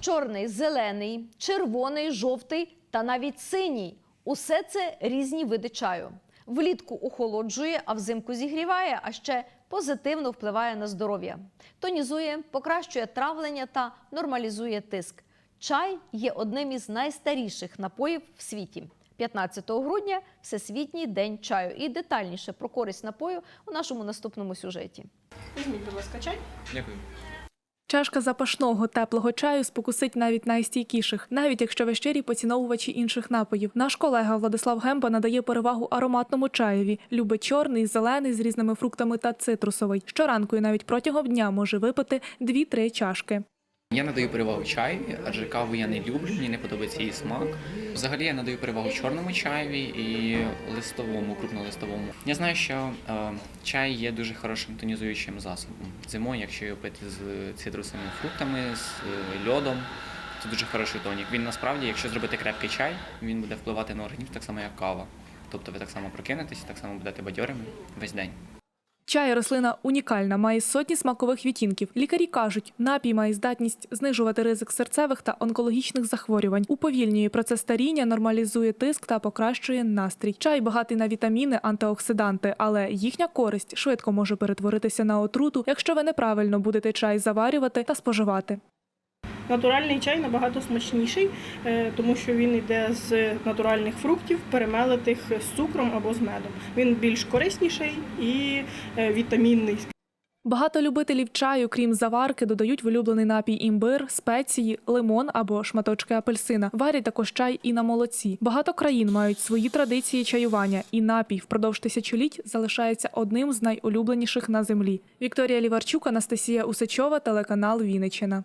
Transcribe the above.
Чорний, зелений, червоний, жовтий та навіть синій усе це різні види чаю. Влітку охолоджує, а взимку зігріває, а ще позитивно впливає на здоров'я. Тонізує, покращує травлення та нормалізує тиск. Чай є одним із найстаріших напоїв в світі. 15 грудня Всесвітній день чаю. І детальніше про користь напою у нашому наступному сюжеті. Візьміть, будь ласка, чай. Дякую. Чашка запашного теплого чаю спокусить навіть найстійкіших, навіть якщо ви поціновувачі інших напоїв. Наш колега Владислав Гемба надає перевагу ароматному чаєві. Любить чорний, зелений з різними фруктами та цитрусовий. Щоранку і навіть протягом дня може випити 2-3 чашки. Я надаю перевагу чаєві, адже каву я не люблю, мені не подобається її смак. Взагалі я надаю перевагу чорному чаєві і листовому, крупнолистовому. Я знаю, що е, чай є дуже хорошим тонізуючим засобом. Зимою, якщо його пити з цитрусовими фруктами, з е, льодом, це дуже хороший тонік. Він насправді, якщо зробити крепкий чай, він буде впливати на організм так само, як кава. Тобто ви так само прокинетесь, так само будете бадьорими весь день. Чай рослина унікальна, має сотні смакових відтінків. Лікарі кажуть, напій має здатність знижувати ризик серцевих та онкологічних захворювань, уповільнює процес старіння, нормалізує тиск та покращує настрій. Чай багатий на вітаміни, антиоксиданти, але їхня користь швидко може перетворитися на отруту, якщо ви неправильно будете чай заварювати та споживати. Натуральний чай набагато смачніший, е, тому що він йде з натуральних фруктів, перемелитих з цукром або з медом. Він більш корисніший і е, вітамінний. Багато любителів чаю, крім заварки, додають в улюблений напій імбир, спеції, лимон або шматочки апельсина. Варять також чай і на молоці. Багато країн мають свої традиції чаювання, і напій впродовж тисячоліть залишається одним з найулюбленіших на землі. Вікторія Ліварчук, Анастасія Усачова, телеканал Вінниччина.